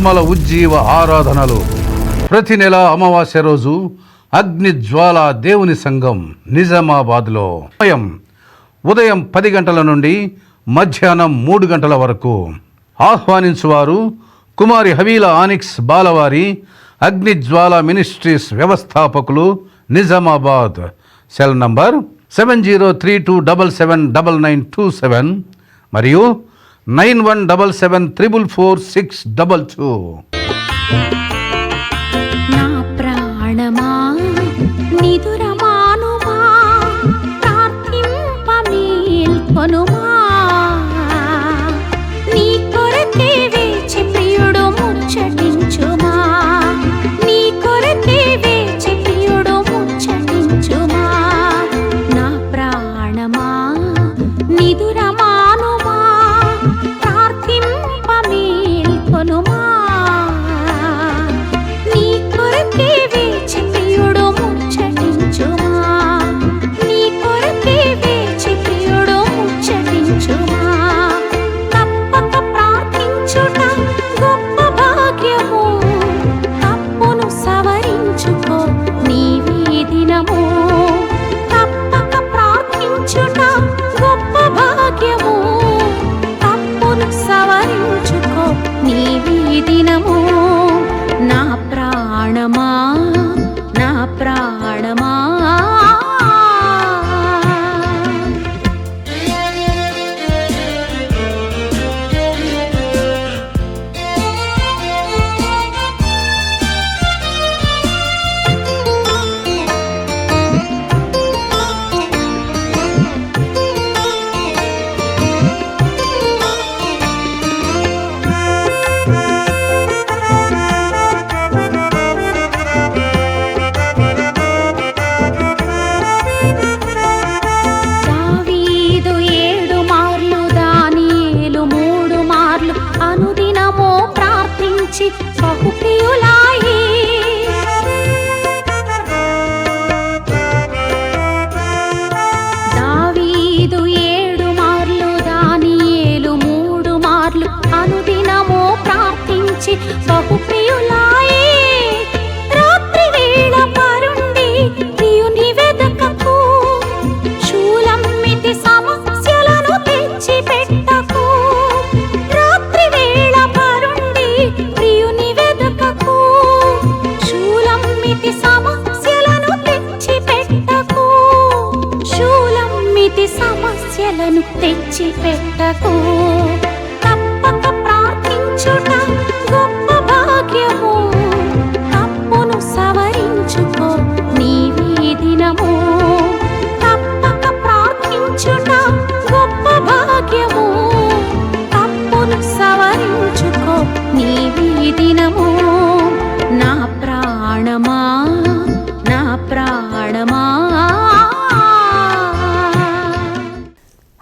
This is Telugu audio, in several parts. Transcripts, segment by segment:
ఆత్మల ఉజ్జీవ ఆరాధనలు. ప్రతి నెల అమావాస్య రోజు అగ్నిజ్వాల దేవుని సంఘం నిజామాబాద్లో. ఉదయం ఉదయం పది గంటల నుండి మధ్యాహ్నం మూడు గంటల వరకు ఆహ్వానించువారు కుమారి హవీల ఆనిక్స్ బాలవారి అగ్నిజ్వాల మినిస్ట్రీస్ వ్యవస్థాపకులు Nizamabad. Cell number seven zero three two double seven double nine two seven. మరియు nine one double seven triple four six double two.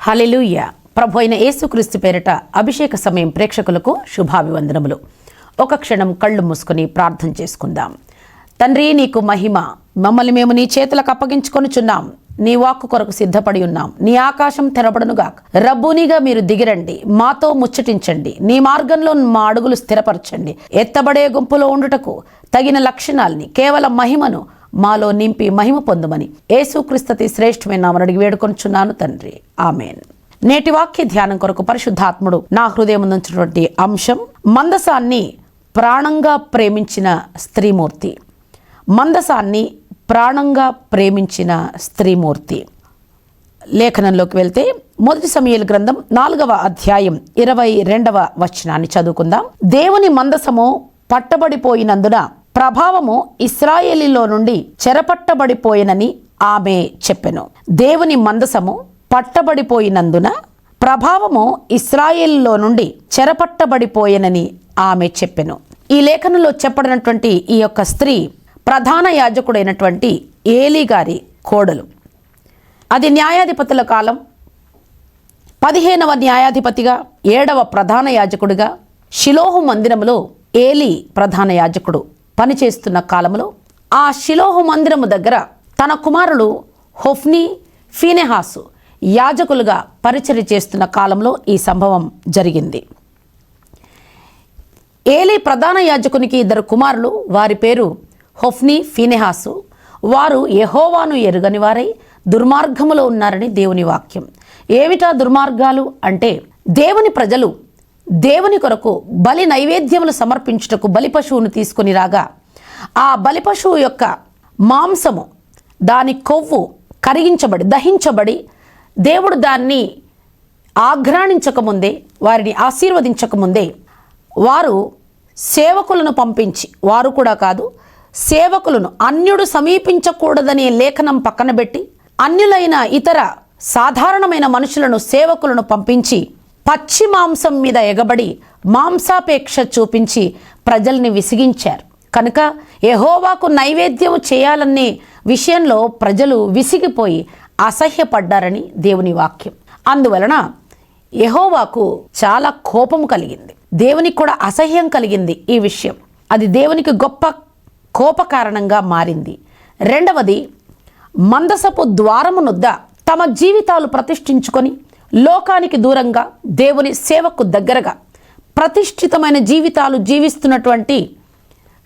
Hallelujah ప్రభు అయిన యేసుక్రీస్తు పేరిట అభిషేక సమయం ప్రేక్షకులకు శుభాభివందనములు. ఒక క్షణం కళ్ళు మూసుకొని ప్రార్థన చేసుకుందాం. తండ్రి నీకు మహిమ. మమ్మల్ని మేము నీ చేతులకు అప్పగించుకొనుచున్నాం. నీ వాక్కు కొరకు సిద్ధపడి ఉన్నాం. నీ ఆకాశం తెరపడనుగా రబ్బునిగా మీరు దిగిరండి. మాతో ముచ్చటించండి. నీ మార్గంలో మా అడుగులు స్థిరపరచండి. ఎత్తబడే గుంపులో ఉండుటకు తగిన లక్షణాల్ని కేవలం మహిమను మాలో నింపి మహిమ పొందుమని యేసుక్రీస్తతి శ్రేష్ఠమే నామనడిగి వేడుకొనుచున్నాను తండ్రి. ఆమెన్. నేటి వాక్య ధ్యానం కొరకు పరిశుద్ధాత్ముడు నా హృదయం నుంచినటువంటి అంశం మందసాన్ని ప్రాణంగా ప్రేమించిన స్త్రీమూర్తి. మందసాన్ని ప్రాణంగా ప్రేమించిన స్త్రీమూర్తి. లేఖనంలోకి వెళ్తే మొదటి సమయాల గ్రంథం నాలుగవ అధ్యాయం ఇరవై రెండవ వచనాన్ని చదువుకుందాం. దేవుని మందసము పట్టబడిపోయినందున ప్రభావము ఇస్రాయేలీలో నుండి చెరపట్టబడిపోయినని ఆమె చెప్పెను. దేవుని మందసము పట్టబడిపోయినందున ప్రభావము ఇస్రాయేల్లో నుండి చెరపట్టబడిపోయెనని ఆమె చెప్పెను. ఈ లేఖనంలో చెప్పబడినటువంటి ఈ యొక్క స్త్రీ ప్రధాన యాజకుడైనటువంటి ఏలీ గారి కోడలు. అది న్యాయాధిపతుల కాలం. పదిహేనవ న్యాయాధిపతిగా ఏడవ ప్రధాన యాజకుడిగా షిలోహు మందిరములో ఏలి ప్రధాన యాజకుడు. పనిచేస్తున్న కాలంలో ఆ శిలోహ మందిరము దగ్గర తన కుమారుడు హొఫ్ని ఫీనెహాసు యాజకులుగా పరిచర్య చేస్తున్న కాలంలో ఈ సంభవం జరిగింది. ఏలీ ప్రధాన యాజకునికి ఇద్దరు కుమారులు వారి పేరు హొఫ్ని ఫీనెహాసు. వారు యహోవాను ఎరుగని వారై దుర్మార్గములో ఉన్నారని దేవుని వాక్యం. ఏమిటా దుర్మార్గాలు అంటే దేవుని ప్రజలు దేవుని కొరకు బలి నైవేద్యములు సమర్పించుటకు బలి పశువును తీసుకొని రాగా ఆ బలి పశువు యొక్క మాంసము దాని కొవ్వు కరిగించబడి దహించబడి దేవుడు దాన్ని ఆఘ్రాణించకముందే వారిని ఆశీర్వదించకముందే వారు సేవకులను పంపించి వారు కూడా కాదు సేవకులను అన్యుడు సమీపించకూడదనే లేఖనం పక్కన పెట్టి అన్యులైన ఇతర సాధారణమైన మనుషులను సేవకులను పంపించి పచ్చి మాంసం మీద ఎగబడి మాంసాపేక్ష చూపించి ప్రజల్ని విసిగించారు. కనుక ఎహోవాకు నైవేద్యం చేయాలనే విషయంలో ప్రజలు విసిగిపోయి అసహ్యపడ్డారని దేవుని వాక్యం. అందువలన ఎహోవాకు చాలా కోపం కలిగింది. దేవునికి కూడా అసహ్యం కలిగింది ఈ విషయం. అది దేవునికి గొప్ప కోప కారణంగా మారింది. రెండవది మందసపు ద్వారమునొద్ద తమ జీవితాలు ప్రతిష్ఠించుకొని లోకానికి దూరంగా దేవుని సేవకు దగ్గరగా ప్రతిష్ఠితమైన జీవితాలు జీవిస్తున్నటువంటి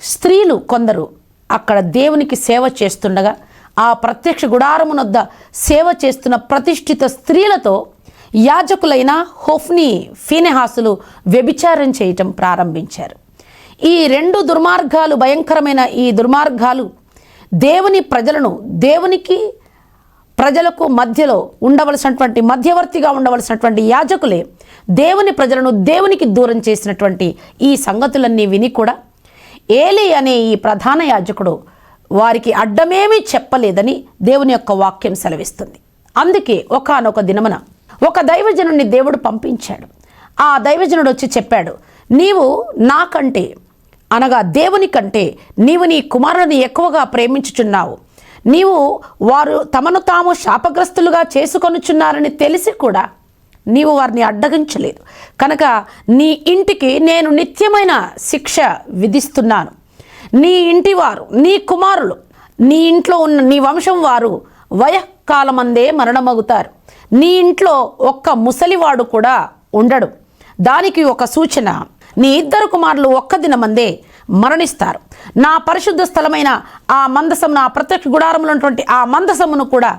స్త్రీలు కొందరు అక్కడ దేవునికి సేవ చేస్తుండగా ఆ ప్రత్యక్ష గుడారమునొద్ద సేవ చేస్తున్న ప్రతిష్ఠిత స్త్రీలతో యాజకులైన హోఫ్ని ఫీనెహాసులు వ్యభిచారం చేయటం ప్రారంభించారు. ఈ రెండు దుర్మార్గాలు భయంకరమైన ఈ దుర్మార్గాలు దేవుని ప్రజలను దేవునికి ప్రజలకు మధ్యలో ఉండవలసినటువంటి మధ్యవర్తిగా ఉండవలసినటువంటి యాజకులే దేవుని ప్రజలను దేవునికి దూరం చేసినటువంటి ఈ సంగతులన్నీ విని కూడా ఏలి అనే ఈ ప్రధాన యాజకుడు వారికి అడ్డమేమీ చెప్పలేదని దేవుని యొక్క వాక్యం సెలవిస్తుంది. అందుకే ఒకానొక దినమున ఒక దైవజనుడిని దేవుడు పంపించాడు. ఆ దైవజనుడు వచ్చి చెప్పాడు నీవు నాకంటే అనగా దేవుని కంటే నీవు నీ కుమారుని ఎక్కువగా ప్రేమించుచున్నావు. నీవు వారు తమను తాము శాపగ్రస్తులుగా చేసుకొనుచున్నారని తెలిసి కూడా నీవు వారిని అడ్డగించలేదు. కనుక నీ ఇంటికి నేను నిత్యమైన శిక్ష విధిస్తున్నాను. నీ ఇంటి వారు నీ కుమారులు నీ ఇంట్లో ఉన్న నీ వంశం వారు వయకాలమందే మరణమగుతారు. నీ ఇంట్లో ఒక్క ముసలివాడు కూడా ఉండడు. దానికి ఒక సూచన నీ ఇద్దరు కుమారులు ఒక్క దినమందే మరణిస్తారు. నా పరిశుద్ధ స్థలమైన ఆ మందసం నా ప్రత్యక్ష గుడారంలో ఉన్నటువంటి ఆ మందసమును కూడా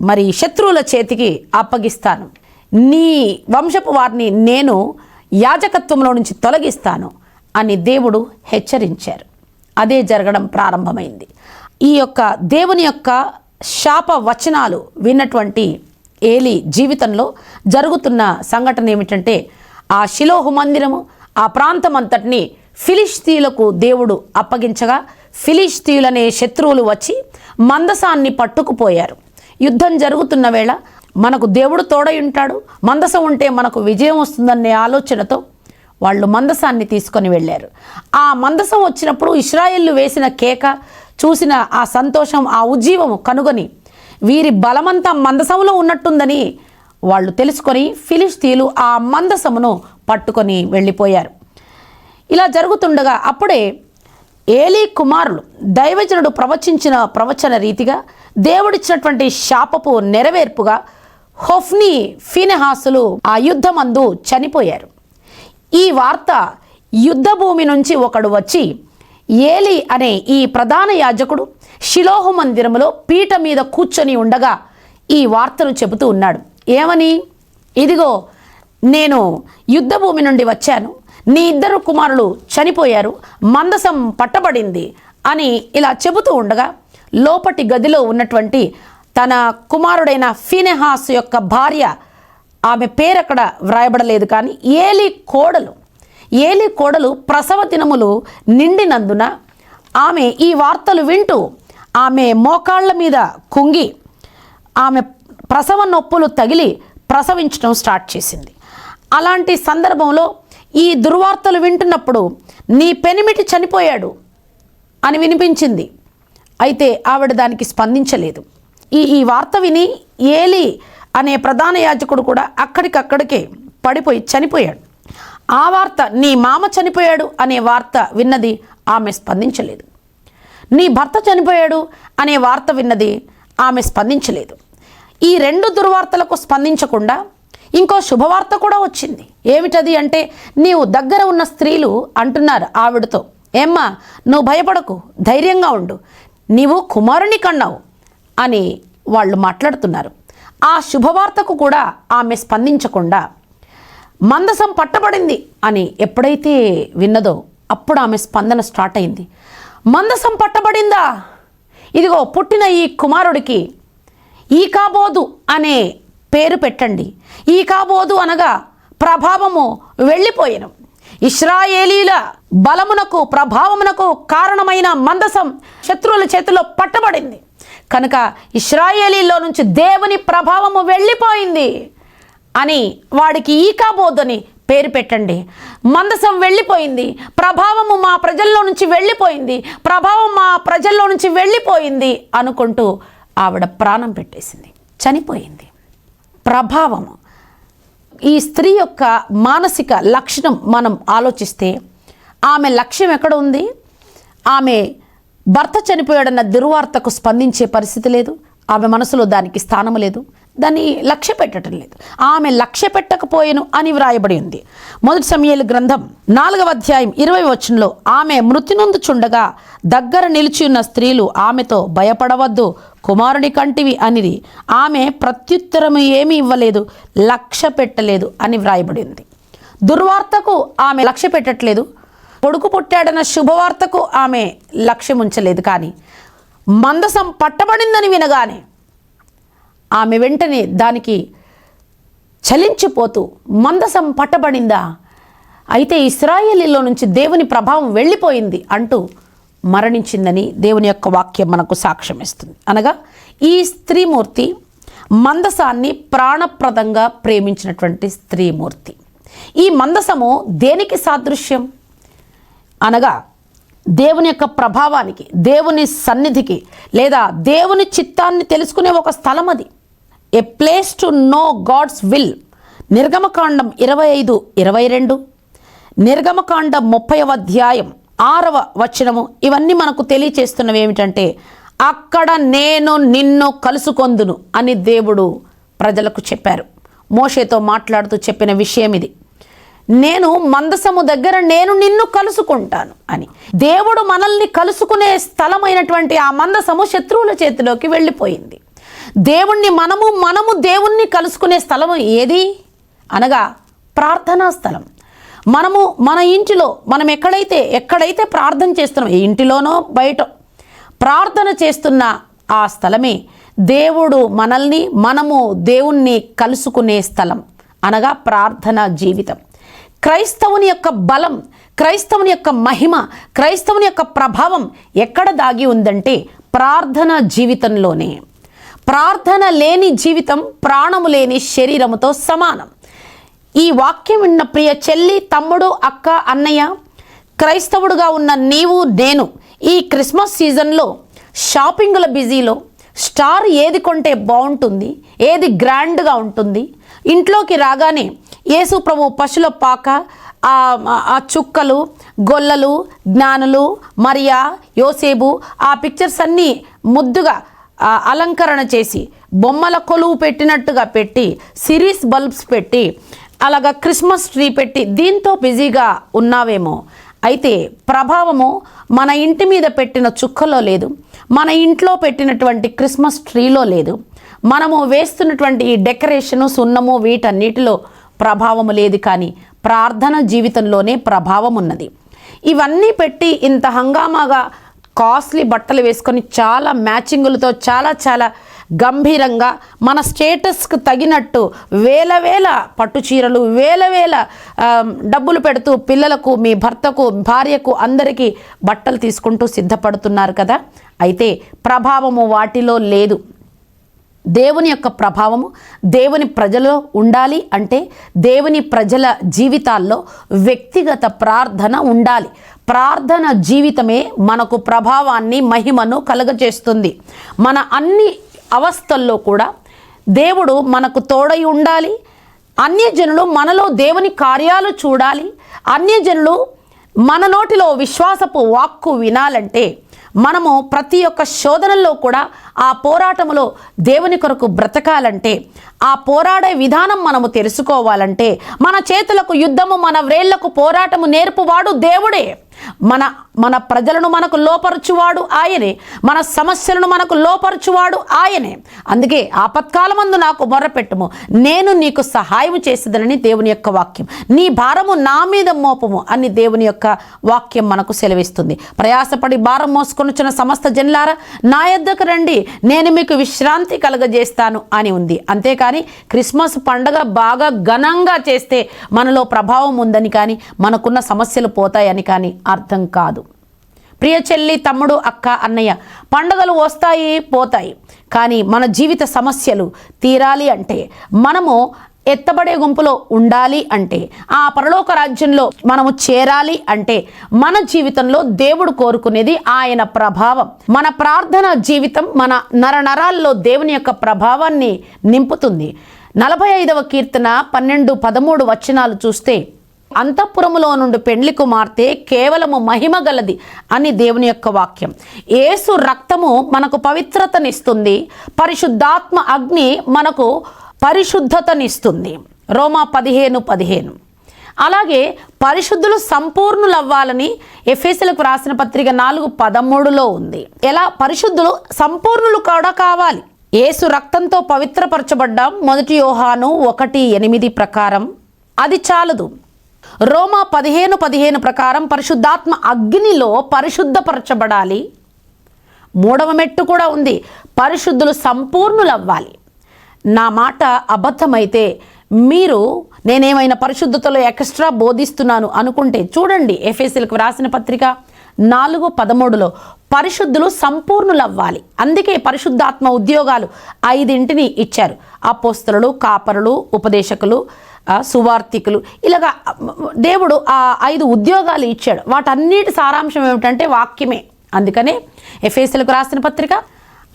మరి శత్రువుల చేతికి అప్పగిస్తాను. నీ వంశపు వారిని నేను యాజకత్వంలో నుంచి తొలగిస్తాను అని దేవుడు హెచ్చరించారు. అదే జరగడం ప్రారంభమైంది. ఈ యొక్క దేవుని యొక్క శాప వచనాలు విన్నటువంటి ఏలి జీవితంలో జరుగుతున్న సంఘటన ఏమిటంటే ఆ శిలోహు మందిరము ఆ ప్రాంతం అంతటిని ఫిలిస్తీన్లకు దేవుడు అప్పగించగా ఫిలిస్తీన్లనే శత్రువులు వచ్చి మందసాన్ని పట్టుకుపోయారు. యుద్ధం జరుగుతున్న వేళ మనకు దేవుడు తోడై ఉంటాడు. మందసం ఉంటే మనకు విజయం వస్తుందనే ఆలోచనతో వాళ్ళు మందసాన్ని తీసుకొని వెళ్ళారు. ఆ మందసం వచ్చినప్పుడు ఇస్రాయిల్లు వేసిన కేక చూసిన ఆ సంతోషం ఆ ఉజ్జీవము కనుగొని వీరి బలమంతా మందసములో ఉన్నట్టుందని వాళ్ళు తెలుసుకొని ఫిలిస్తీన్లు ఆ మందసమును పట్టుకొని వెళ్ళిపోయారు. ఇలా జరుగుతుండగా అప్పుడే ఏలీ కుమారులు దైవజనుడు ప్రవచించిన ప్రవచన రీతిగా దేవుడిచ్చినటువంటి శాపపు నెరవేర్పుగా హొఫ్ని ఫినెహాసులు ఆ యుద్ధమందు చనిపోయారు. ఈ వార్త యుద్ధ భూమి నుంచి ఒకడు వచ్చి ఏలి అనే ఈ ప్రధాన యాజకుడు శిలోహు మందిరములో పీట మీద కూర్చొని ఉండగా ఈ వార్తను చెబుతూ ఉన్నాడు. ఏమని? ఇదిగో నేను యుద్ధ భూమి నుండి వచ్చాను. నీ ఇద్దరు కుమారులు చనిపోయారు మందసం పట్టబడింది అని ఇలా చెబుతూ ఉండగా లోపటి గదిలో ఉన్నటువంటి తన కుమారుడైన ఫినెహాస్ యొక్క భార్య ఆమె పేరు అక్కడ వ్రాయబడలేదు కానీ ఏలి కోడలు ఏలి కోడలు ప్రసవ దినములు నిండినందున ఆమె ఈ వార్తలు వింటూ ఆమె మోకాళ్ళ మీద కుంగి ఆమె ప్రసవ నొప్పులు తగిలి ప్రసవించడం స్టార్ట్ చేసింది. అలాంటి సందర్భంలో ఈ దుర్వార్తలు వింటున్నప్పుడు నీ పెనిమిటి చనిపోయాడు అని వినిపించింది. అయితే ఆవిడ దానికి స్పందించలేదు. ఈ ఈ వార్త విని ఏలి అనే ప్రధాన యాజకుడు కూడా అక్కడికక్కడికే పడిపోయి చనిపోయాడు. ఆ వార్త నీ మామ చనిపోయాడు అనే వార్త విన్నది ఆమె స్పందించలేదు. నీ భర్త చనిపోయాడు అనే వార్త విన్నది ఆమె స్పందించలేదు. ఈ రెండు దుర్వార్తలకు స్పందించకుండా ఇంకో శుభవార్త కూడా వచ్చింది. ఏమిటది అంటే నీవు దగ్గర ఉన్న స్త్రీలు అంటున్నారు ఆవిడతో. ఏమ్మా నువ్వు భయపడకు ధైర్యంగా ఉండు. నీవు కుమారుని కన్నావు అని వాళ్ళు మాట్లాడుతున్నారు. ఆ శుభవార్తకు కూడా ఆమె స్పందించకుండా మందసం పట్టబడింది అని ఎప్పుడైతే విన్నదో అప్పుడు ఆమె స్పందన స్టార్ట్ అయింది. మందసం పట్టబడిందా? ఇదిగో పుట్టిన ఈ కుమారుడికి ఈ కాబోదు అనే పేరు పెట్టండి. ఈ కాబోదు అనగా ప్రభావము వెళ్ళిపోయెను. ఇస్రాయేలీల బలమునకు ప్రభావమునకు కారణమైన మందసం శత్రువుల చేతిలో పట్టబడింది. కనుక ఇస్రాయేలీలో నుంచి దేవుని ప్రభావము వెళ్ళిపోయింది అని వాడికి ఈ కాబోదని పేరు పెట్టండి. మందసం వెళ్ళిపోయింది. ప్రభావము మా ప్రజల్లో నుంచి వెళ్ళిపోయింది. ప్రభావం మా ప్రజల్లో నుంచి వెళ్ళిపోయింది అనుకుంటూ ఆవిడ ప్రాణం పెట్టేసింది. చనిపోయింది. ప్రభావము. ఈ స్త్రీ యొక్క మానసిక లక్షణం మనం ఆలోచిస్తే ఆమె లక్ష్యం ఎక్కడ ఉంది? ఆమె భర్త చనిపోయాడన్న దుర్వార్తకు స్పందించే పరిస్థితి లేదు. ఆమె మనసులో దానికి స్థానం లేదు. దాన్ని లక్ష్య పెట్టడం లేదు. ఆమె లక్ష్య పెట్టకపోయేను అని వ్రాయబడి ఉంది. మొదటి సమయాలు గ్రంథం నాలుగవ అధ్యాయం ఇరవై వచనంలో ఆమె మృతి చుండగా దగ్గర నిలిచి ఉన్న స్త్రీలు ఆమెతో భయపడవద్దు కుమారుని కంటివి అనిది ఆమె ప్రత్యుత్తరము ఏమీ ఇవ్వలేదు లక్ష్య పెట్టలేదు అని వ్రాయబడి ఉంది. దుర్వార్తకు ఆమె లక్ష్య పెట్టట్లేదు. కొడుకు పుట్టాడన్న శుభవార్తకు ఆమె లక్ష్యం ఉంచలేదు కానీ మందసం పట్టబడిందని వినగానే ఆమె వెంటనే దానికి చలించిపోతూ మందసం పట్టబడిందా? అయితే ఇస్రాయేలీలో నుంచి దేవుని ప్రభావం వెళ్ళిపోయింది అంటూ మరణించిందని దేవుని యొక్క వాక్యం మనకు సాక్ష్యం ఇస్తుంది అనగా ఈ స్త్రీమూర్తి మందసాన్ని ప్రాణప్రదంగా ప్రేమించినటువంటి స్త్రీమూర్తి. ఈ మందసము దేనికి సాదృశ్యం? అనగా దేవుని యొక్క ప్రభావానికి దేవుని సన్నిధికి లేదా దేవుని చిత్తాన్ని తెలుసుకునే ఒక స్థలం అది a place to know God's will నిర్గమకాండం ఇరవై ఐదు ఇరవై రెండు. నిర్గమకాండం ముప్పై అధ్యాయం ఆరవ వచనము. ఇవన్నీ మనకు తెలియచేస్తున్నవి ఏమిటంటే అక్కడ నేను నిన్ను కలుసుకొందును అని దేవుడు ప్రజలకు చెప్పారు. మోషేతో మాట్లాడుతూ చెప్పిన విషయం ఇది. నేను మందసము దగ్గర నేను నిన్ను కలుసుకుంటాను అని. దేవుడు మనల్ని కలుసుకునే స్థలమైనటువంటి ఆ మందసము శత్రువుల చేతిలోకి వెళ్ళిపోయింది. దేవుణ్ణి మనము మనము దేవుణ్ణి కలుసుకునే స్థలం ఏది? అనగా ప్రార్థనా స్థలం. మనము మన ఇంటిలో మనం ఎక్కడైతే ఎక్కడైతే ప్రార్థన చేస్తున్నాం ఇంటిలోనో బయట ప్రార్థన చేస్తున్న ఆ స్థలమే దేవుడు మనల్ని మనము దేవుణ్ణి కలుసుకునే స్థలం. అనగా ప్రార్థన జీవితం. క్రైస్తవుని యొక్క బలం క్రైస్తవుని యొక్క మహిమ క్రైస్తవుని యొక్క ప్రభావం ఎక్కడ దాగి ఉందంటే ప్రార్థన జీవితంలోనే. ప్రార్థన లేని జీవితం ప్రాణము లేని శరీరముతో సమానం. ఈ వాక్యం విన్న ప్రియ చెల్లి తమ్ముడు అక్క అన్నయ్య క్రైస్తవుడుగా ఉన్న నీవు నేను ఈ క్రిస్మస్ సీజన్లో షాపింగ్ల బిజీలో స్టార్ ఏది కొంటే బాగుంటుంది ఏది గ్రాండ్గా ఉంటుంది ఇంట్లోకి రాగానే యేసు ప్రభు పశుల పాక ఆ చుక్కలు గొల్లలు జ్ఞానులు మరియా యోసేబు ఆ పిక్చర్స్ అన్నీ ముద్దుగా అలంకరణ చేసి బొమ్మల కొలువు పెట్టినట్టుగా పెట్టి సిరీస్ బల్బ్స్ పెట్టి అలాగా క్రిస్మస్ ట్రీ పెట్టి దీంతో బిజీగా ఉన్నావేమో. అయితే ప్రభావము మన ఇంటి మీద పెట్టిన చుక్కలో లేదు. మన ఇంట్లో పెట్టినటువంటి క్రిస్మస్ ట్రీలో లేదు. మనము వేస్తున్నటువంటి ఈ డెకరేషను సున్నము వీటన్నిటిలో ప్రభావము లేదు కానీ ప్రార్థన జీవితంలోనే ప్రభావం ఉన్నది ఇవన్నీ పెట్టి ఇంత హంగామాగా కాస్ట్లీ బట్టలు వేసుకొని చాలా మ్యాచింగులతో చాలా చాలా గంభీరంగా మన స్టేటస్కు తగినట్టు వేల వేల పట్టు చీరలు వేల వేల డబ్బులు పెడుతూ పిల్లలకు మీ భర్తకు భార్యకు అందరికీ బట్టలు తీసుకుంటూ సిద్ధపడుతున్నారు కదా? అయితే ప్రభావము వాటిలో లేదు. దేవుని యొక్క ప్రభావము దేవుని ప్రజలో ఉండాలి అంటే దేవుని ప్రజల జీవితాల్లో వ్యక్తిగత ప్రార్థన ఉండాలి. ప్రార్థన జీవితమే మనకు ప్రభావాన్ని మహిమను కలుగజేస్తుంది. మన అన్ని అవస్థల్లో కూడా దేవుడు మనకు తోడై ఉండాలి. అన్యజనులు మనలో దేవుని కార్యాలు చూడాలి. అన్యజనులు మన నోటిలో విశ్వాసపు వాక్కు వినాలంటే మనము ప్రతి ఒక్క శోధనల్లో కూడా ఆ పోరాటములో దేవుని కొరకు బ్రతకాలంటే ఆ పోరాడే విధానం మనము తెలుసుకోవాలంటే మన చేతులకు యుద్ధము మన వ్రేళ్ళకు పోరాటము నేర్పువాడు దేవుడే. మన మన ప్రజలను మనకు లోపరుచువాడు ఆయనే. మన సమస్యలను మనకు లోపరుచువాడు ఆయనే. అందుకే ఆపత్కాలమందు నాకు మొర్రపెట్టుము. నేను నీకు సహాయం చేసేదనని దేవుని యొక్క వాక్యం. నీ భారము నా మీద మోపము అని దేవుని యొక్క వాక్యం మనకు సెలవిస్తుంది. ప్రయాసపడి భారం మోసుకొనుచున్న సమస్త జనులారా నా యొద్దకు రండి. నేను మీకు విశ్రాంతి కలగజేస్తాను అని ఉంది. అంతేకాని క్రిస్మస్ పండగ బాగా ఘనంగా చేస్తే మనలో ప్రభావం ఉందని కానీ మనకున్న సమస్యలు పోతాయని కానీ అర్థం కాదు. ప్రియ చెల్లి తమ్ముడు అక్క అన్నయ్య పండగలు వస్తాయి పోతాయి. కానీ మన జీవిత సమస్యలు తీరాలి అంటే మనము ఎత్తబడే గుంపులో ఉండాలి అంటే ఆ పరలోక రాజ్యంలో మనము చేరాలి అంటే మన జీవితంలో దేవుడు కోరుకునేది ఆయన ప్రభావం. మన ప్రార్థన జీవితం మన నరనరాల్లో దేవుని యొక్క ప్రభావాన్ని నింపుతుంది. నలభై ఐదవ కీర్తన పన్నెండు పదమూడు వచనాలు చూస్తే అంతఃపురములో నుండి పెండ్లి కుమార్తె కేవలము మహిమ గలది అని దేవుని యొక్క వాక్యం. ఏసు రక్తము మనకు పవిత్రతనిస్తుంది. పరిశుద్ధాత్మ అగ్ని మనకు పరిశుద్ధతనిస్తుంది. రోమా పదిహేను పదిహేను. అలాగే పరిశుద్ధులు సంపూర్ణులవ్వాలని ఎఫ్ఎస్లకు రాసిన పత్రిక నాలుగు పదమూడులో ఉంది. ఎలా? పరిశుద్ధులు సంపూర్ణులు కూడా కావాలి. ఏసు రక్తంతో పవిత్రపరచబడ్డాం. మొదటి యోహాను ఒకటి ఎనిమిది ప్రకారం. అది చాలదు. రోమా పదిహేను పదిహేను ప్రకారం పరిశుద్ధాత్మ అగ్నిలో పరిశుద్ధపరచబడాలి. మూడవ మెట్టు కూడా ఉంది. పరిశుద్ధులు సంపూర్ణులవ్వాలి. నా మాట అబద్ధమైతే మీరు నేనేమైనా పరిశుద్ధతలో ఎక్స్ట్రా బోధిస్తున్నాను అనుకుంటే చూడండి ఎఫ్ఎస్సీలకు రాసిన పత్రిక నాలుగు పదమూడులో పరిశుద్ధులు సంపూర్ణులవ్వాలి. అందుకే పరిశుద్ధాత్మ ఉద్యోగాలు ఐదింటిని ఇచ్చారు. అపోస్తలు కాపరులు ఉపదేశకులు సువార్థికులు. ఇలాగా దేవుడు ఆ ఐదు ఉద్యోగాలు ఇచ్చాడు. వాటన్నిటి సారాంశం ఏమిటంటే వాక్యమే. అందుకనే ఎఫ్ఎస్ఎల్కు రాసిన పత్రిక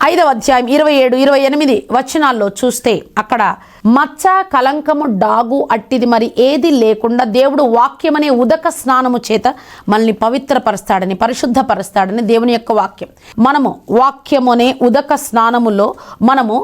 ఐదవ అధ్యాయం ఇరవై ఏడు ఇరవై ఎనిమిది వచనాల్లో చూస్తే అక్కడ మచ్చ కలంకము డాగు అట్టిది మరి ఏది లేకుండా దేవుడు వాక్యమనే ఉదక స్నానము చేత మనల్ని పవిత్రపరుస్తాడని పరిశుద్ధపరుస్తాడని దేవుని యొక్క వాక్యం. మనము వాక్యమనే ఉదక స్నానములో మనము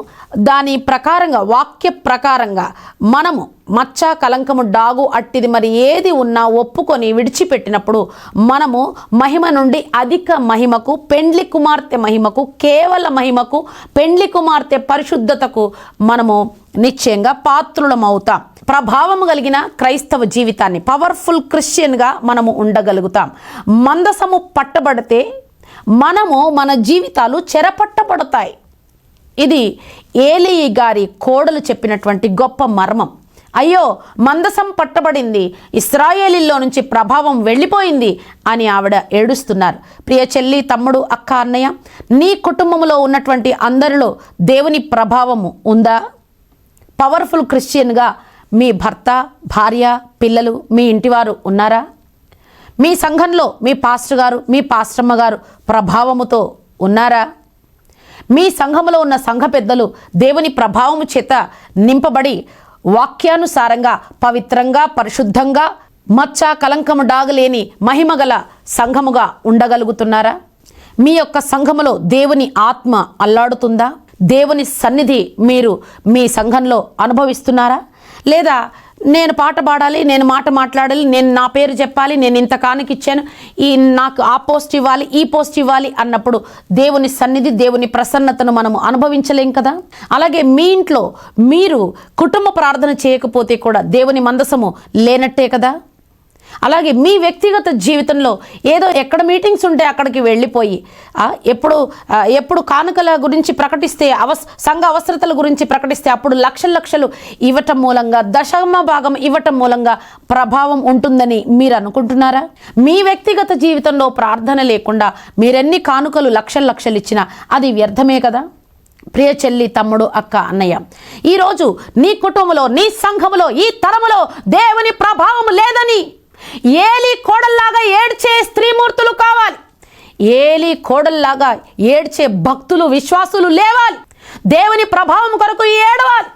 దాని ప్రకారంగా వాక్య ప్రకారంగా మనము మచ్చ కలంకము డాగు అట్టిది మరి ఏది ఉన్నా ఒప్పుకొని విడిచిపెట్టినప్పుడు మనము మహిమ నుండి అధిక మహిమకు పెండ్లి కుమార్తె మహిమకు కేవల మహిమకు పెండ్లి కుమార్తె పరిశుద్ధతకు మనము నిశ్చయంగా పాత్రులమవుతాం. ప్రభావం కలిగిన క్రైస్తవ జీవితాన్ని పవర్ఫుల్ క్రిస్టియన్గా మనము ఉండగలుగుతాం. మందసము పట్టబడితే మనము మన జీవితాలు చెరపట్టబడతాయి. ఇది ఏలి గారి కోడలు చెప్పినటువంటి గొప్ప మర్మం. అయ్యో మందసం పట్టబడింది. ఇస్రాయేలీల్లో నుంచి ప్రభావం వెళ్ళిపోయింది అని ఆవిడ ఏడుస్తున్నారు. ప్రియ చెల్లి తమ్ముడు అక్క అన్నయ్య నీ కుటుంబంలో ఉన్నటువంటి అందరిలో దేవుని ప్రభావము ఉందా? పవర్ఫుల్ క్రిస్టియన్గా మీ భర్త భార్య పిల్లలు మీ ఇంటివారు ఉన్నారా? మీ సంఘంలో మీ పాస్టర్ గారు మీ పాస్టమ్మ గారు ప్రభావముతో ఉన్నారా? మీ సంఘములో ఉన్న సంఘ పెద్దలు దేవుని ప్రభావము చేత నింపబడి వాక్యానుసారంగా పవిత్రంగా పరిశుద్ధంగా మచ్చ కలంకము డాగలేని మహిమగల సంఘముగా ఉండగలుగుతున్నారా? మీ యొక్క సంఘములో దేవుని ఆత్మ అల్లాడుతుందా? దేవుని సన్నిధి మీరు మీ సంఘంలో అనుభవిస్తున్నారా? లేదా నేను పాట పాడాలి నేను మాట మాట్లాడాలి నేను నా పేరు చెప్పాలి నేను ఇంత కానుక ఇచ్చాను. ఈ నాకు ఆ పోస్ట్ ఇవ్వాలి ఈ పోస్ట్ ఇవ్వాలి అన్నప్పుడు దేవుని సన్నిధి దేవుని ప్రసన్నతను మనము అనుభవించలేం కదా? అలాగే మీ ఇంట్లో మీరు కుటుంబ ప్రార్థన చేయకపోతే కూడా దేవుని మందసము లేనట్టే కదా? అలాగే మీ వ్యక్తిగత జీవితంలో ఏదో ఎక్కడ మీటింగ్స్ ఉంటే అక్కడికి వెళ్ళిపోయి ఎప్పుడు ఎప్పుడు కానుకల గురించి ప్రకటిస్తే అవస్ సంఘ అవసరతల గురించి ప్రకటిస్తే అప్పుడు లక్షల లక్షలు ఇవ్వటం మూలంగా దశమ భాగం ఇవ్వటం మూలంగా ప్రభావం ఉంటుందని మీరు అనుకుంటున్నారా? మీ వ్యక్తిగత జీవితంలో ప్రార్థన లేకుండా మీరెన్ని కానుకలు లక్షల లక్షలు ఇచ్చినా అది వ్యర్థమే కదా? ప్రియ చెల్లి తమ్ముడు అక్క అన్నయ్య ఈరోజు నీ కుటుంబంలో నీ సంఘములో ఈ తరములో దేవుని ప్రభావం లేదని ఏలి కోడల్లాగా ఏడ్చే స్త్రీమూర్తులు కావాలి. ఏలి కోడల్లాగా ఏడ్చే భక్తులు విశ్వాసులు లేవాలి. దేవుని ప్రభావం కొరకు ఏడవాలి.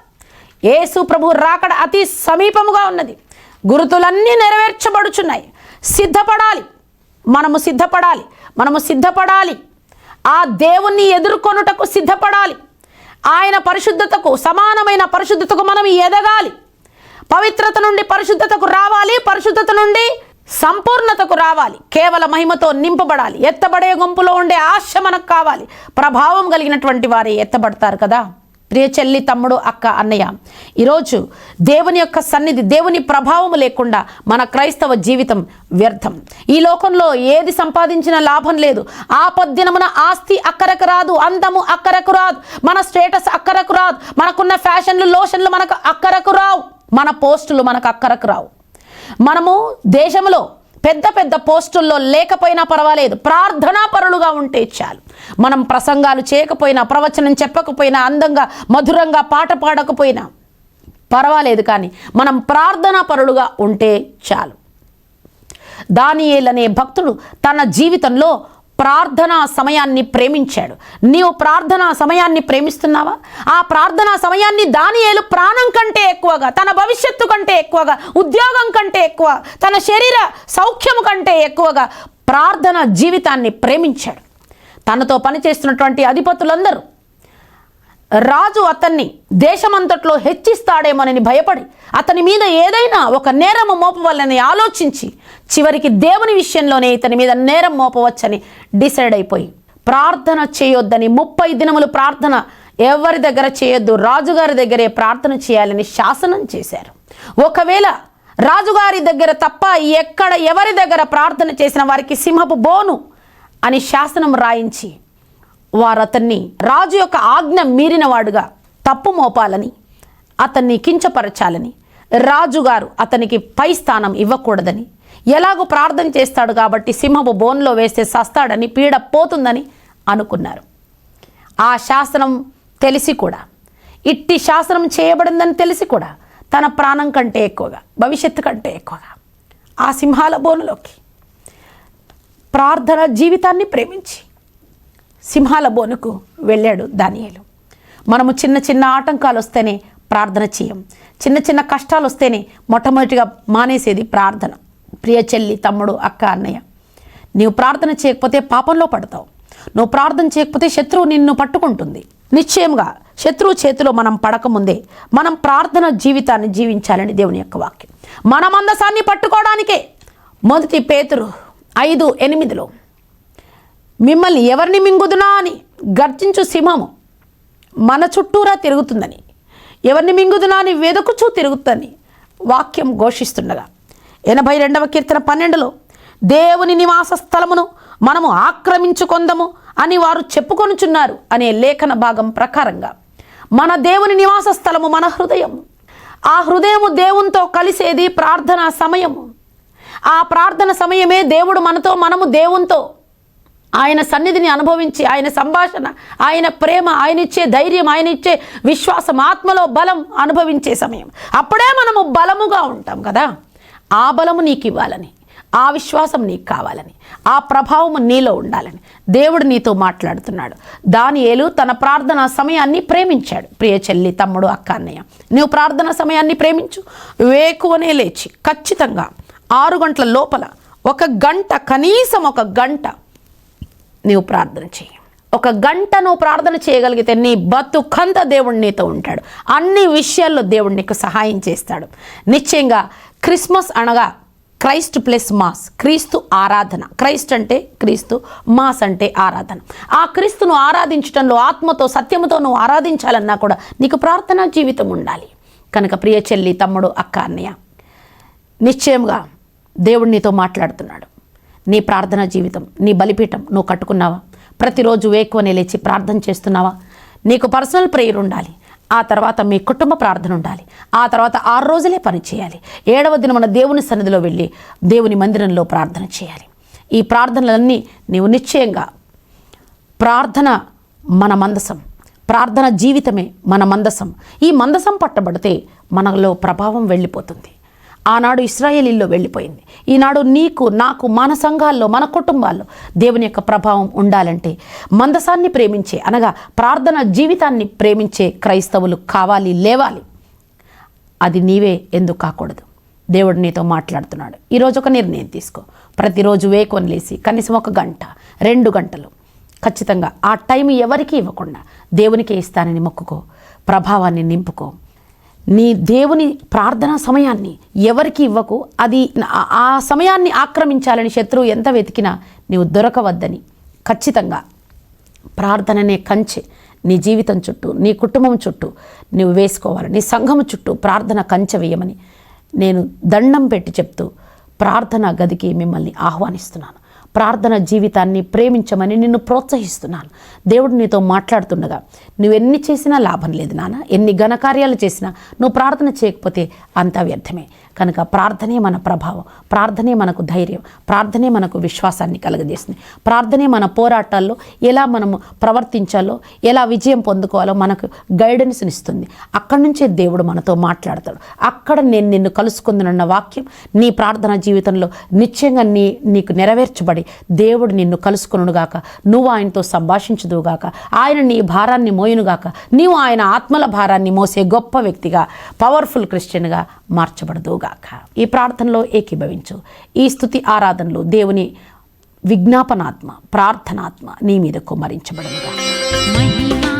యేసు ప్రభు రాకడ అతి సమీపముగా ఉన్నది. గురుతులన్నీ నెరవేర్చబడుచున్నాయి. సిద్ధపడాలి. మనము సిద్ధపడాలి. మనము సిద్ధపడాలి. ఆ దేవుణ్ణి ఎదుర్కొనుటకు సిద్ధపడాలి. ఆయన పరిశుద్ధతకు సమానమైన పరిశుద్ధతకు మనం ఎదగాలి. పవిత్రత నుండి పరిశుద్ధతకు రావాలి పరిశుద్ధత నుండి సంపూర్ణతకు రావాలి కేవల మహిమతో నింపబడాలి ఎత్తబడే గుంపులో ఉండే ఆశ మనకు కావాలి ప్రభావం కలిగినటువంటి వారే ఎత్తబడతారు కదా. ప్రియ చెల్లి తమ్ముడు అక్క అన్నయ్య. ఈరోజు దేవుని యొక్క సన్నిధి దేవుని ప్రభావం లేకుండా మన క్రైస్తవ జీవితం వ్యర్థం. ఈ లోకంలో ఏది సంపాదించిన లాభం లేదు. ఆ ఆపద్దినమున ఆస్తి అక్కరకు రాదు అందము అక్కరకు రాదు మన స్టేటస్ అక్కరకు రాదు మనకున్న ఫ్యాషన్లు లోషన్లు మనకు అక్కరకు రావు మన పోస్టులు మనకు అక్కరకు రావు. మనము దేశంలో పెద్ద పెద్ద పోస్టుల్లో లేకపోయినా పర్వాలేదు. ప్రార్థనా పరులుగా ఉంటే చాలు. మనం ప్రసంగాలు చేయకపోయినా ప్రవచనం చెప్పకపోయినా అందంగా మధురంగా పాట పాడకపోయినా పర్వాలేదు కానీ మనం ప్రార్థనా పరులుగా ఉంటే చాలు. దానియేల్ అనే భక్తుడు తన జీవితంలో ప్రార్థనా సమయాన్ని ప్రేమించాడు. నీవు ప్రార్థనా సమయాన్ని ప్రేమిస్తున్నావా? ఆ ప్రార్థనా సమయాన్ని దానియేలు ప్రాణం కంటే ఎక్కువగా తన భవిష్యత్తు కంటే ఎక్కువగా ఉద్యోగం కంటే ఎక్కువ తన శరీర సౌఖ్యం కంటే ఎక్కువగా ప్రార్థన జీవితాన్ని ప్రేమించాడు. తనతో పనిచేస్తున్నటువంటి అధిపతులందరూ రాజు అతన్ని దేశమంతట్లో హెచ్చిస్తాడేమోనని భయపడి అతని మీద ఏదైనా ఒక నేరం మోపవల్లని ఆలోచించి చివరికి దేవుని విషయంలోనే ఇతని మీద నేరం మోపవచ్చని డిసైడ్ అయిపోయి ప్రార్థన చేయొద్దని ముప్పై దినములు ప్రార్థన ఎవరి దగ్గర చేయొద్దు రాజుగారి దగ్గరే ప్రార్థన చేయాలని శాసనం చేశారు. ఒకవేళ రాజుగారి దగ్గర తప్ప ఎక్కడ ఎవరి దగ్గర ప్రార్థన చేసిన వారికి సింహపు బోను అని శాసనం రాయించి వారు అతన్ని రాజు యొక్క ఆజ్ఞ మీరినవాడుగా తప్పు మోపాలని అతన్ని కించపరచాలని రాజుగారు అతనికి పై స్థానం ఇవ్వకూడదని ఎలాగో ప్రార్థన చేస్తాడు కాబట్టి సింహపు బోన్లో వేస్తే సస్తాడని పీడ పోతుందని అనుకున్నారు. ఆ శాసనం తెలిసి కూడా ఇట్టి శాసనం చేయబడిందని తెలిసి కూడా తన ప్రాణం కంటే ఎక్కువగా భవిష్యత్తు కంటే ఎక్కువగా ఆ సింహాల బోనులోకి ప్రార్థన జీవితాన్ని ప్రేమించి సింహాల బోనుకు వెళ్ళాడు దానియాలు. మనము చిన్న చిన్న ఆటంకాలు వస్తేనే ప్రార్థన చేయం. చిన్న చిన్న కష్టాలు వస్తేనే మొట్టమొదటిగా మానేసేది ప్రార్థన. ప్రియ చెల్లి తమ్ముడు అక్క అన్నయ్య. నీవు ప్రార్థన చేయకపోతే పాపంలో పడతావు. నువ్వు ప్రార్థన చేయకపోతే శత్రువు నిన్ను పట్టుకుంటుంది. నిశ్చయంగా శత్రువు చేతిలో మనం పడకముందే మనం ప్రార్థన జీవితాన్ని జీవించాలని దేవుని యొక్క వాక్యం. మన మందసాన్ని పట్టుకోవడానికే. మొదటి పేతురు ఐదు ఎనిమిదిలో మిమ్మల్ని ఎవరిని మింగుదునా అని గర్జించు సింహము మన చుట్టూరా తిరుగుతుందని ఎవరిని మింగుదునా అని వెదుకుచూ తిరుగుతుందని వాక్యం ఘోషిస్తుండగా. ఎనభై రెండవ కీర్తన పన్నెండులో దేవుని నివాస స్థలమును మనము ఆక్రమించుకొందము అని వారు చెప్పుకొనుచున్నారు అనే లేఖన భాగం ప్రకారంగా మన దేవుని నివాస స్థలము మన హృదయం ఆ హృదయము దేవునితో కలిసేది ప్రార్థనా సమయము. ఆ ప్రార్థన సమయమే దేవుడు మనతో మనము దేవునితో ఆయన సన్నిధిని అనుభవించి ఆయన సంభాషణ ఆయన ప్రేమ ఆయన ఇచ్చే ధైర్యం ఆయన ఇచ్చే విశ్వాసం ఆత్మలో బలం అనుభవించే సమయం. అప్పుడే మనము బలముగా ఉంటాం కదా. ఆ బలము నీకు ఇవ్వాలని ఆ విశ్వాసం నీకు కావాలని ఆ ప్రభావం నీలో ఉండాలని దేవుడు నీతో మాట్లాడుతున్నాడు. దానియేలు తన ప్రార్థన సమయాన్ని ప్రేమించాడు. ప్రియ చెల్లి తమ్ముడు అక్క అన్నయ్య నువ్వు ప్రార్థన సమయాన్ని ప్రేమించు. వేకువనే లేచి ఖచ్చితంగా ఆరు గంటల లోపల ఒక గంట కనీసం ఒక గంట నీవు ప్రార్థన చేయి ఒక గంట నువ్వు ప్రార్థన చేయగలిగితే నీ బతుకంత దేవుడు నీతో ఉంటాడు. అన్ని విషయాల్లో దేవుడు నీకు సహాయం చేస్తాడు. నిశ్చయంగా క్రిస్మస్ అనగా క్రైస్ట్ ప్లస్ మాస్ క్రీస్తు ఆరాధన. క్రైస్ట్ అంటే క్రీస్తు మాస్ అంటే ఆరాధన. ఆ క్రీస్తును ఆరాధించడంలో ఆత్మతో సత్యముతో నువ్వు ఆరాధించాలన్నా కూడా నీకు ప్రార్థనా జీవితం ఉండాలి. కనుక ప్రియ చెల్లి తమ్ముడు అక్క అన్నయ్య నిశ్చయంగా దేవుడు నీతో మాట్లాడుతున్నాడు. నీ ప్రార్థన జీవితం నీ బలిపీఠం నువ్వు కట్టుకున్నావా? ప్రతిరోజు వేకువనే లేచి ప్రార్థన చేస్తున్నావా? నీకు పర్సనల్ ప్రేయర్ ఉండాలి. ఆ తర్వాత మీ కుటుంబ ప్రార్థన ఉండాలి. ఆ తర్వాత ఆరు రోజులే పని చేయాలి. ఏడవ దిన మన దేవుని సన్నిధిలో వెళ్ళి దేవుని మందిరంలో ప్రార్థన చేయాలి. ఈ ప్రార్థనలన్నీ నీవు నిశ్చయంగా ప్రార్థన మన మందసం ప్రార్థన జీవితమే మన మందసం. ఈ మందసం పట్టబడితే మనలో ప్రభావం వెళ్ళిపోతుంది. ఆనాడు ఇస్రాయేలీల్లో వెళ్ళిపోయింది. ఈనాడు నీకు నాకు మన సంఘాల్లో మన కుటుంబాల్లో దేవుని యొక్క ప్రభావం ఉండాలంటే మందసాన్ని ప్రేమించే అనగా ప్రార్థన జీవితాన్ని ప్రేమించే క్రైస్తవులు కావాలి లేవాలి. అది నీవే ఎందుకు కాకూడదు? దేవుడు నీతో మాట్లాడుతున్నాడు. ఈరోజు ఒక నిర్ణయం తీసుకో. ప్రతిరోజు వేకొని లేసి కనీసం ఒక గంట రెండు గంటలు ఖచ్చితంగా ఆ టైం ఎవరికీ ఇవ్వకుండా దేవునికే ఇస్తానని మొక్కుకో. ప్రభావాన్ని నింపుకో. నీ దేవుని ప్రార్థనా సమయాన్ని ఎవరికి ఇవ్వకు? అది ఆ- సమయాన్ని ఆక్రమించాలని శత్రువు ఎంత వెతికినా నీవు దొరకవద్దని. ఖచ్చితంగా ప్రార్థననే కంచె నీ జీవితం చుట్టూ నీ కుటుంబం చుట్టూ నువ్వు వేసుకోవాలి. నీ సంఘం చుట్టూ ప్రార్థన కంచె వేయమని నేను దండం పెట్టి చెప్తూ ప్రార్థన గదికి మిమ్మల్ని ఆహ్వానిస్తున్నాను. ప్రార్థన జీవితాన్ని ప్రేమించమని నిన్ను ప్రోత్సహిస్తున్నాను. దేవుడు నీతో మాట్లాడుతుండగా నువ్వెన్ని చేసినా లాభం లేదు నాన్న. ఎన్ని ఘనకార్యాలు చేసినా నువ్వు ప్రార్థన చేయకపోతే అంతా వ్యర్థమే. కనుక ప్రార్థనే మన ప్రభావం ప్రార్థనే మనకు ధైర్యం ప్రార్థనే మనకు విశ్వాసాన్ని కలగజేస్తుంది. ప్రార్థనే మన పోరాటాల్లో ఎలా మనము ప్రవర్తించాలో ఎలా విజయం పొందుకోవాలో మనకు గైడెన్స్ ఇస్తుంది. అక్కడి నుంచే దేవుడు మనతో మాట్లాడతాడు. అక్కడ నేను నిన్ను కలుసుకుందనన్న వాక్యం నీ ప్రార్థన జీవితంలో నిశ్చయంగా నీ నీకు నెరవేర్చబడి దేవుడు నిన్ను కలుసుకునుగాక నువ్వు ఆయనతో సంభాషించుదువుగాక ఆయన నీ భారాన్ని మోయునుగాక నీవు ఆయన ఆత్మల భారాన్ని మోసే గొప్ప వ్యక్తిగా పవర్ఫుల్ క్రిస్టియన్గా మార్చబడదుగాక ఈ ప్రార్థనలో ఏకీభవించు. ఈ స్థుతి ఆరాధనలు దేవుని విజ్ఞాపనాత్మ ప్రార్థనాత్మ నీ మీద కుమ్మరించబడనుగా. మహిమా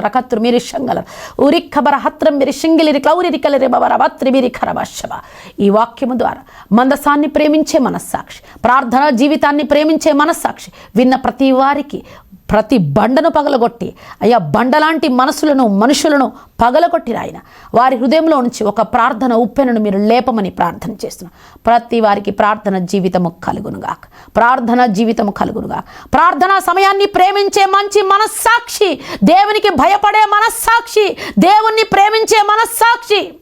రకత్రు మిరి శంగలర ఉరిక్కబర హత్రం మిరి శంగిలిరి క్లౌరిరి కలరి బబర భత్రి మిరి ఖరవశవ ఈ వాక్యము ద్వారా మందసాన్ని ప్రేమించే మనస్సాక్షి ప్రార్థన జీవితాన్ని ప్రేమించే మనస్సాక్షి విన్న ప్రతి వారికి ప్రతి బండను పగలగొట్టి అయ్యా బండలాంటి మనసులను మనుషులను పగలగొట్టిన ఆయన. వారి హృదయంలో నుంచి ఒక ప్రార్థన ఉప్పెనను మీరు లేపమని ప్రార్థన చేస్తున్నాం. ప్రతి వారికి ప్రార్థన జీవితము కలుగునుగాక. ప్రార్థన జీవితము కలుగునుగాక. ప్రార్థనా సమయాన్ని ప్రేమించే మంచి మనస్సాక్షి దేవునికి భయపడే మనస్సాక్షి దేవుణ్ణి ప్రేమించే మనస్సాక్షి.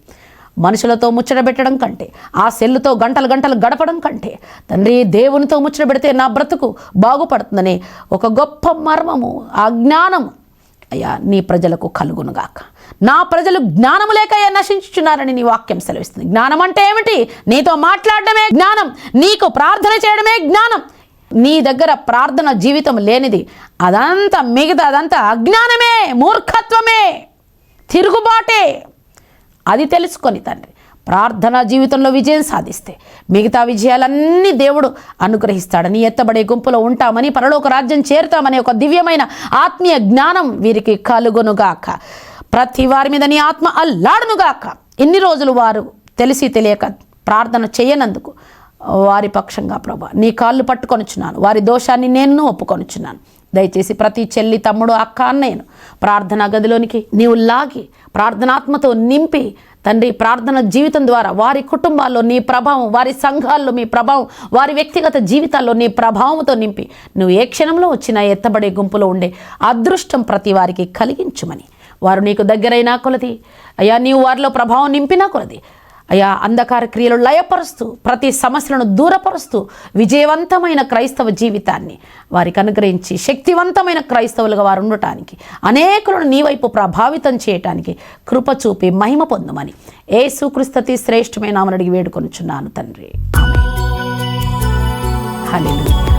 మనుషులతో ముచ్చట పెట్టడం కంటే ఆ సెల్లుతో గంటలు గంటలు గడపడం కంటే తండ్రి దేవునితో ముచ్చటబెడితే నా బ్రతుకు బాగుపడుతుందని ఒక గొప్ప మర్మము ఆ జ్ఞానము. అయ్యా నీ ప్రజలకు కలుగునుగాక నా ప్రజలు జ్ఞానము లేక నశించుచున్నారని నీ వాక్యం సెలవిస్తుంది. జ్ఞానం అంటే ఏమిటి? నీతో మాట్లాడడమే జ్ఞానం. నీకు ప్రార్థన చేయడమే జ్ఞానం. నీ దగ్గర ప్రార్థన జీవితం లేనిది అదంతా మిగతా అదంతా అజ్ఞానమే మూర్ఖత్వమే తిరుగుబాటే. అది తెలుసుకొని తండ్రి ప్రార్థనా జీవితంలో విజయం సాధిస్తే మిగతా విజయాలన్నీ దేవుడు అనుగ్రహిస్తాడని ఎత్తబడే గుంపులో ఉంటామని పరలోక రాజ్యం చేరుతామని ఒక దివ్యమైన ఆత్మీయ జ్ఞానం వీరికి కలుగునుగాక. ప్రతి వారి మీద నీ ఆత్మ అల్లాడునుగాక. ఇన్ని రోజులు వారు తెలిసి తెలియక ప్రార్థన చేయనందుకు వారి పక్షంగా ప్రభా నీ కాళ్ళు పట్టుకొనుచున్నాను. వారి దోషాన్ని నేను ఒప్పుకొనుచున్నాను. దయచేసి ప్రతి చెల్లి తమ్ముడు అక్క అన్నయ్యను ప్రార్థనా గదిలోనికి నీవు లాగి ప్రార్థనాత్మతో నింపి తండ్రి ప్రార్థన జీవితం ద్వారా వారి కుటుంబాల్లో నీ ప్రభావం వారి సంఘాల్లో మీ ప్రభావం వారి వ్యక్తిగత జీవితాల్లో నీ ప్రభావంతో నింపి నువ్వు ఏ క్షణంలో వచ్చినా ఎత్తబడే గుంపులో ఉండే అదృష్టం ప్రతి వారికి కలిగించుమని. వారు నీకు దగ్గరైనా కొలది. అయ్యా నీవు వారిలో ప్రభావం నింపినా కొలది. అయా అంధకార క్రియలు లయపరుస్తూ ప్రతి సమస్యలను దూరపరుస్తూ విజయవంతమైన క్రైస్తవ జీవితాన్ని వారికి అనుగ్రహించి శక్తివంతమైన క్రైస్తవులుగా వారు ఉండటానికి అనేకులను నీ వైపు ప్రభావితం చేయటానికి కృప చూపి మహిమ పొందమని ఏ సుకృస్తతి శ్రేష్టమైన అడిగి వేడుకొనుచున్నాను తండ్రి. హలో